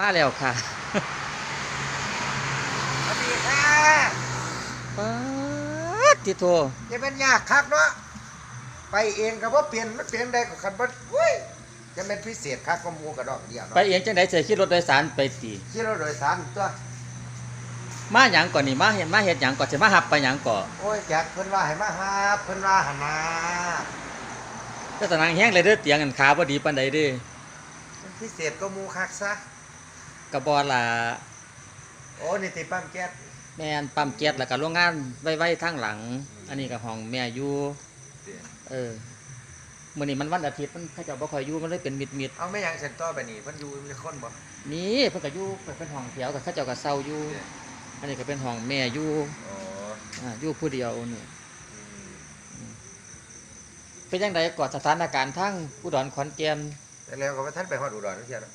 มาแล้วค่ะสวัสดีค่ะป๊าดติโทจะเป็นยากคักเนาะ ไปเองก็บ่เปลี่ยนมันเปลี่ยนได้ก็คันบ่อุ้ยจะเป็นพิเศษคักก็หมูกระดอกเดียวไปเนาะเองจังได๋ใส่ขี่รถโดยสารไปตีขี่รถโดยสารตัว มาหยังก่อนนี่มาเห็นมาเฮ็ดหยังก่อนสิมาหับไปหยังก่อนโอ้ยจักเพิ่นว่าให้มาหาเพิ่นว่าหันมาก็ตะนางแห้งเลยเด้อเตียงกันขาบ่ดีปานใดเด้เป็นพิเศษก็หมูคักซะ ก็บ่ล่ะโอ้นี่ติปั๊มแก๊สแม่นปั๊มแก๊สแล้วก็โรงงานไว้ๆทางหลัง อันนี้ก็ห้องแม่อยู่เออมื้อนี้มันวันอาทิตย์มันเขาเจ้าบ่ค่อยอยู่มันเลยเป็นมิดเอาไม่ยังเซ็นต่อไปนี่เพิ่นอยู่มีคนบ่ๆนี่เพิ่นก็อยู่เพิ่นเป็นห้องแถวก็เขาเจ้าก็เซาอยู่อันนี้ก็เป็นห้องแม่อยู่โอ้อ่าอยู่ผู้เดียวนี่อืมเป็นจังไดก่อนสถานการณ์ทั้งอุดรขอนแก่นแต่แล้วก็ว่าท่านไปฮอดอุดรนั่นเสียเนาะ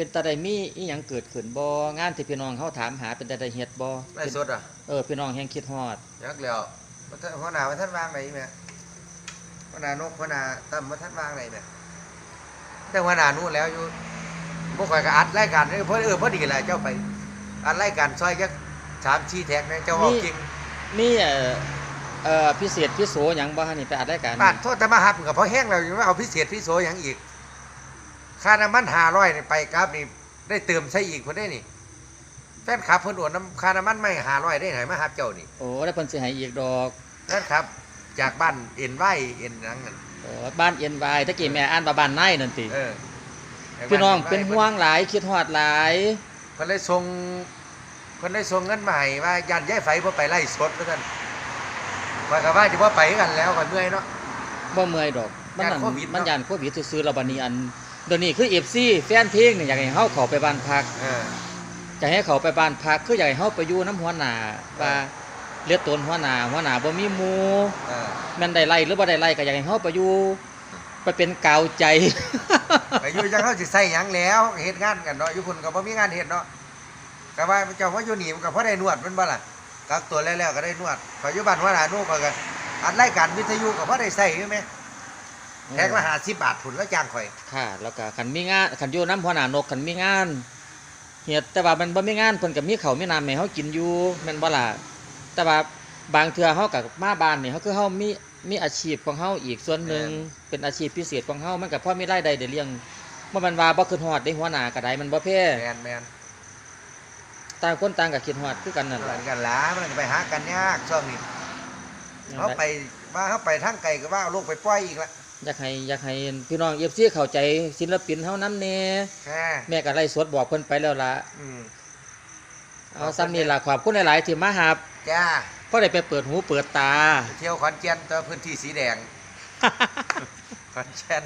เป็นตาได้มีอีหยังเกิดขึ้นบ่งานที่พี่น้องเขาถามหาเป็นตาได้เฮ็ดบ่ไล่สดอะเออพี่น้องแฮงคิดฮอดยักแล้วว่าท่านหัวหน้าว่าท่านวางไหนแม่หัวหน้านกหัวหน้าตั้มว่าท่านวางไหนแม่แต่หัวหน้านู้นแล้วอยู่พวกข่อยก็อัดรายการนี่เพิ่นเออพอดีแหละเจ้าไปอัดรายการซอยจักสามชี้แท็กนะเจ้าเว้าจริงมีเอ่อเอ่อพิเศษพิโสหยังบ่ฮะนี่ไปอัดรายการบาดโทษแต่มาหับกับพอแห้งแล้วยังว่าเอาพิเศษพิโสหยังอีก ค่าน้ำมัน500นี่ไปกราฟนี่ได้เติมใช้อีกเพิ่นได้นี่แฟนคลับเพิ่นโอนน้ำค่าน้ำมันไม่500ได้ไหนมาหับเจ้านี่โอ้แล้วเพิ่นสิให้อีกดอกนั่นครับ จากบ้านเอ็นไว้เอ็นนังนั่นเออบ้านเอ็นวายตะกี้แม่อ่านว่าบ้านนายนั่นติเออพี่น้องเป็นห่วงหลายคิดฮอดหลายเพิ่นเลยส่งเพิ่นเลยส่งเงินมาให้ว่าย่านย้ายไฟบ่ไปไล่สดว่าซั่นข้อยก็ว่าสิบ่ไปกันแล้วข้อยเมื่อยเนาะบ่เมื่อยดอกมันนั่นย่านโควิดเนาะมันยานโควิดซื่อๆแล้วบัดนี้อัน เดี๋ยวนี้คือ FC แฟนเพลงนี่อยากให้เฮาเข้าไปบ้านพักเออจะให้เขาไปบ้านพักคืออยากให้เฮาไปอยู่น้ำหัวหน้าว่าเลือดตนหัวหน้าหัวหน้าบ่มีหมู่เออแม่นได้ไล่หรือบ่ได้ไล่ก็อยากให้เฮาไปอยู่ไปเป็นกาวใจ ไปอยู่จังเฮาสิใส่หยังแล้วเฮ็ดงานกันเนาะอยู่พุ่นก็บ่มีงานเฮ็ดเนาะก็ว่าเจ้าว่าอยู่นี่มันก็พอได้นวดแมันบ่ล่ะกักตัวแล้วๆก็ได้นวดข้อยอยู่บ้านหัวหน้านู่นข้อยก็อัดรายการวิทยุก็พอได้ใช้อยู่แม่ แท็กละ50บาทพุ่นแล้วจ้างข่อย ค่ะ แล้วก็คันมีงานคันอยู่น้ำหัวหน้านกคันมีงานเฮ็ดแต่ว่ามันบ่มีงานเพิ่นก็มีข้าวมีน้ำให้เฮากินอยู่แม่นบ่ล่ะแต่ว่าบางเทื่อเฮาก็มาบ้านนี่เฮาคือเฮามีมีอาชีพของเฮาอีกส่วนหนึ่งเป็นอาชีพพิเศษของเฮามันก็พอมีรายได้ได้เลี้ยงบ่แม่นว่าบ่คิดฮอดได้หัวหน้าก็ได้มันบ่แพ้แม่นแม่นต่างคนต่างก็คิดฮอดคือกันนั่นเหมืล่ะอนกันล่ะมันก็ไปหากันยากช่วงนี้เขาไปว่าเขาไปทางไกลก็ว่าเอาลูกไปปล่อยอีกละ อยากให้อยากให้พี่น้อง FC เข้าใจศิลปินเฮานำแน่แค่แม่ก็ไล่สดบอกเพิ่นไปแล้วล่ะอืมเอาซ้ำนี่ล่ะขอบคุณหลายๆที่มาหับจ้าก็ได้ไปเปิดหูเปิดตาไปเที่ยวขอนแก่นตัวพื้นที่สีแดง ขอนแก่น